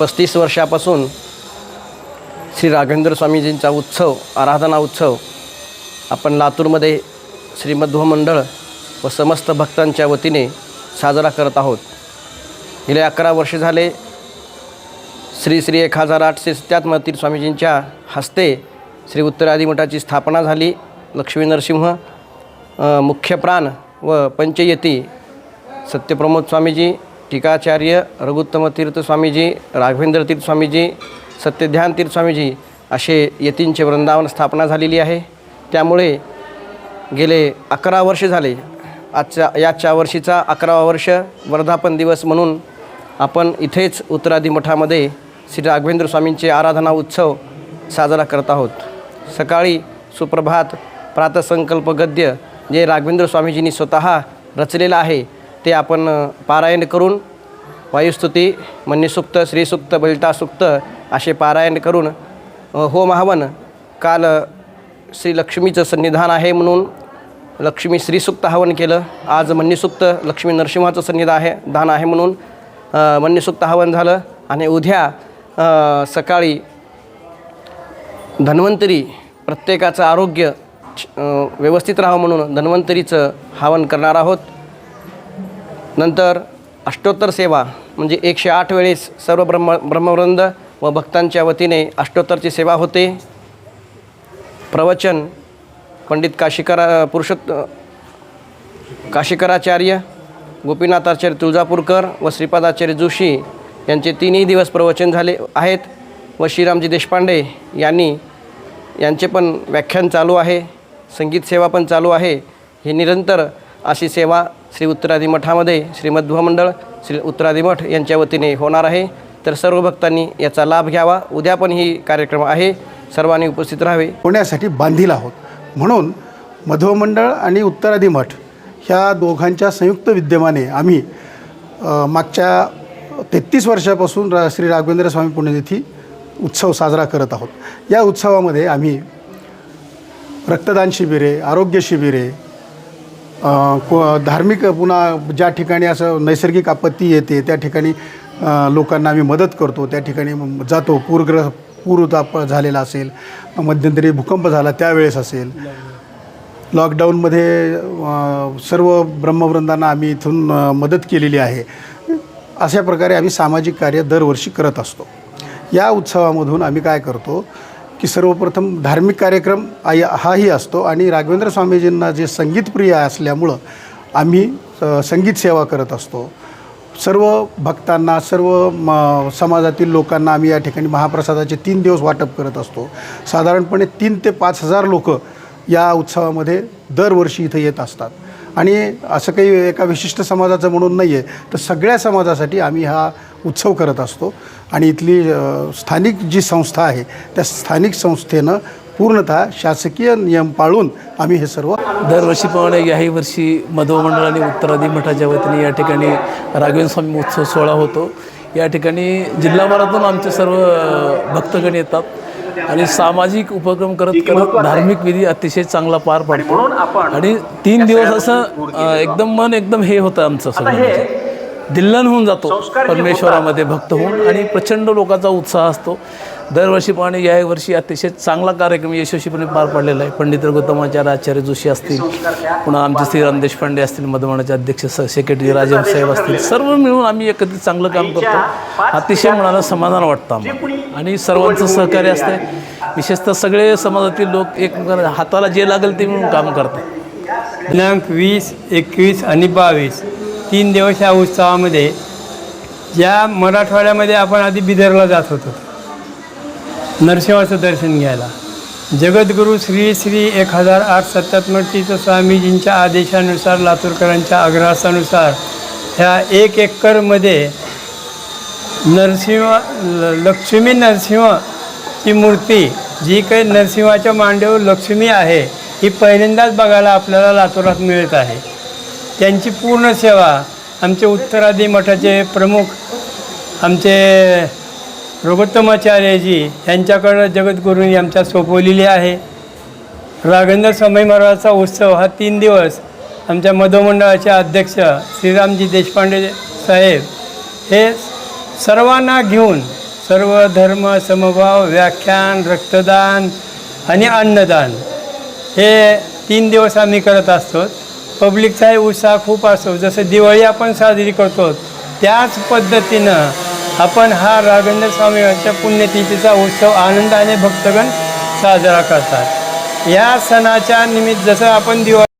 पस्तीस वर्षापासून श्री राघवेंद्र स्वामीजींचा उत्सव आराधना उत्सव आपण लातूरमध्ये श्रीमध्व मंडळ व समस्त भक्तांच्या वतीने साजरा करत आहोत. गेले अकरा वर्ष झाले श्री श्री एक हजार आठशे सत्यात्मतीर स्वामीजींच्या हस्ते श्री उत्तरादी मठाची स्थापना झाली. लक्ष्मी नरसिंह मुख्य प्राण व पंचयती सत्यप्रमोद स्वामीजी टीकाचार्य रघुत्तम तीर्थ स्वामीजी राघवेंद्र तीर्थ स्वामीजी सत्यध्यान तीर्थ स्वामीजी असे यतींचे वृंदावन स्थापना झालेली आहे. त्यामुळे गेले अकरा वर्ष झाले. आजच्या याच्या वर्षीचा अकरावा वर्ष वर्धापन दिवस म्हणून आपण इथेच उत्तरादी मठामध्ये श्री राघवेंद्र स्वामींचे आराधना उत्सव साजरा करत आहोत. सकाळी सुप्रभात प्रातसंकल्प गद्य जे राघवेंद्र स्वामीजींनी स्वतः रचलेलं आहे ते आपण पारायण करून वायुस्तुती मन्यसुक्त श्रीसुक्त बलितासुक्त असे पारायण करून होम हवन काल श्री लक्ष्मीचं सन्निधान आहे म्हणून लक्ष्मी श्रीसुक्त हवन केलं. आज मन्यसुक्त लक्ष्मी नरसिंहाचं सन्निधान आहे दान आहे म्हणून अ, मन्यसुक्त हवन झालं. आणि उद्या सकाळी धन्वंतरी प्रत्येकाचं आरोग्य व्यवस्थित राहावं म्हणून धन्वंतरीचं हवन करणार आहोत. नंतर अष्टोत्तर सेवा म्हणजे एकशे आठ वेळेस सर्व ब्रह्म ब्रह्मवृंद व भक्तांच्या वतीने अष्टोत्तरची सेवा होते. प्रवचन पंडित काशीकरा पुरुषोत्त काशीकराचार्य गोपीनाथाचार्य तुळजापूरकर व श्रीपादाचार्य जोशी यांचे तिन्ही दिवस प्रवचन झाले आहेत व श्रीरामजी देशपांडे यांनी यांचे पण व्याख्यान चालू आहे संगीत सेवा पण चालू आहे. हे निरंतर अशी सेवा श्री उत्तरादी मठामध्ये श्रीमध्व मंडळ श्री उत्तरादी मठ यांच्या वतीने होणार आहे. तर सर्व भक्तांनी याचा लाभ घ्यावा. उद्या पण ही कार्यक्रम आहे. सर्वांनी उपस्थित राहावे. होण्यासाठी बांधील आहोत. म्हणून मध्वमंडळ आणि उत्तरादी मठ ह्या दोघांच्या संयुक्त विद्यमाने आम्ही मागच्या तेहतीस वर्षापासून रा श्री राघवेंद्र स्वामी पुण्यतिथी उत्सव साजरा करत आहोत. या उत्सवामध्ये आम्ही रक्तदान शिबिरे आरोग्य शिबिरे धार्मिक पुन्हा ज्या ठिकाणी असं नैसर्गिक आपत्ती येते त्या ठिकाणी लोकांना आम्ही मदत करतो त्या ठिकाणी म- जातो. पूरग्रह पूरताप झालेला असेल मध्यंतरी भूकंप झाला त्यावेळेस असेल. लॉकडाऊनमध्ये सर्व ब्रह्मवृंदांना आम्ही इथून मदत केलेली आहे. अशा प्रकारे आम्ही सामाजिक कार्य दरवर्षी करत असतो. या उत्सवामधून आम्ही काय करतो की सर्वप्रथम धार्मिक कार्यक्रम आय हाही असतो आणि राघवेंद्र स्वामीजींना जे संगीतप्रिय असल्यामुळं आम्ही संगीत सेवा करत असतो. सर्व भक्तांना सर्व म समाजातील लोकांना आम्ही या ठिकाणी महाप्रसादाचे तीन दिवस वाटप करत असतो. साधारणपणे तीन ते पाच हजार लोक या उत्सवामध्ये दरवर्षी इथं येत असतात. आणि असं काही एका विशिष्ट समाजाचं म्हणून नाही आहे तर सगळ्या समाजासाठी आम्ही हा उत्सव करत असतो. आणि इथली स्थानिक जी संस्था आहे त्या स्थानिक संस्थेनं पूर्णतः शासकीय नियम पाळून आम्ही हे सर्व दरवर्षीप्रमाणे याही वर्षी मधवमंडळ आणि उत्तरादी मठाच्या वतीने या ठिकाणी राघवेंद्र स्वामी उत्सव सोहळा होतो. या ठिकाणी जिल्हाभरातून आमचे सर्व भक्तगण येतात. आणि सामाजिक उपक्रम करत करत धार्मिक विधी अतिशय चांगला पार पडतो. आणि तीन दिवस असं एकदम मन एकदम हे होतं आमचं सगळं. दिल्लन होऊन जातो. परमेश्वरामध्ये भक्त होऊन आणि प्रचंड लोकांचा उत्साह असतो. दरवर्षीप्रमाणे या वर्षी अतिशय चांगला कार्यक्रम यशस्वीपणे पार पडलेला आहे. पंडित रघुत्तमाचार्य आचार्य जोशी असतील पुन्हा आमचे श्रीराम देशपांडे असतील मधुमानाचे अध्यक्ष स सेक्रेटरी राजेव साहेब असतील सर्व मिळून आम्ही एकत्रित चांगलं काम करतो. अतिशय मनाला समाधान वाटतं आम्हाला. आणि सर्वांचं सहकार्य असतं विशेषतः सगळे समाजातील लोक एक हाताला जे लागेल ते मिळून काम करतात. दिनांक वीस एकवीस आणि बावीस. तीन दिवस या उत्सवामध्ये या मराठवाड्यामध्ये आपण आधी बिदरला जात होतो. नरसिंहाचं दर्शन घ्यायला. जगद्गुरू श्री श्री एक हजार आठ सत्यात्मतीर्थ स्वामीजींच्या आदेशानुसार लातूरकरांच्या आग्रहासानुसार ह्या एक एकरमध्ये नरसिंह ल- लक्ष्मी नरसिंहची मूर्ती जी काही नरसिंहाच्या मांडीवर लक्ष्मी आहे ही पहिल्यांदाच बघायला आपल्याला लातूरात मिळत आहे. त्यांची पूर्ण सेवा. आमचे उत्तरादी मठाचे प्रमुख आमचे रघुत्तमाचार्यजी यांच्याकडं जगद्गुरूंनी आमच्या सोपवलेली आहे. राघवेंद्र स्वामी महाराजाचा उत्सव हा तीन दिवस आमच्या मधोमंडळाचे अध्यक्ष श्रीरामजी देशपांडे साहेब हे सर्वांना घेऊन सर्व धर्म समभाव व्याख्यान रक्तदान आणि अन्नदान हे तीन दिवस आम्ही करत असतो. पब्लिकचाही उत्साह खूप असतो. जसं दिवाळी आपण साजरी करतो त्याच पद्धतीनं आपण हा राघवेंद्र स्वामींच्या पुण्यतिथीचा उत्सव आनंदाने भक्तगण साजरा करतात. या सणाच्या निमित्त जसं आपण दिवाळी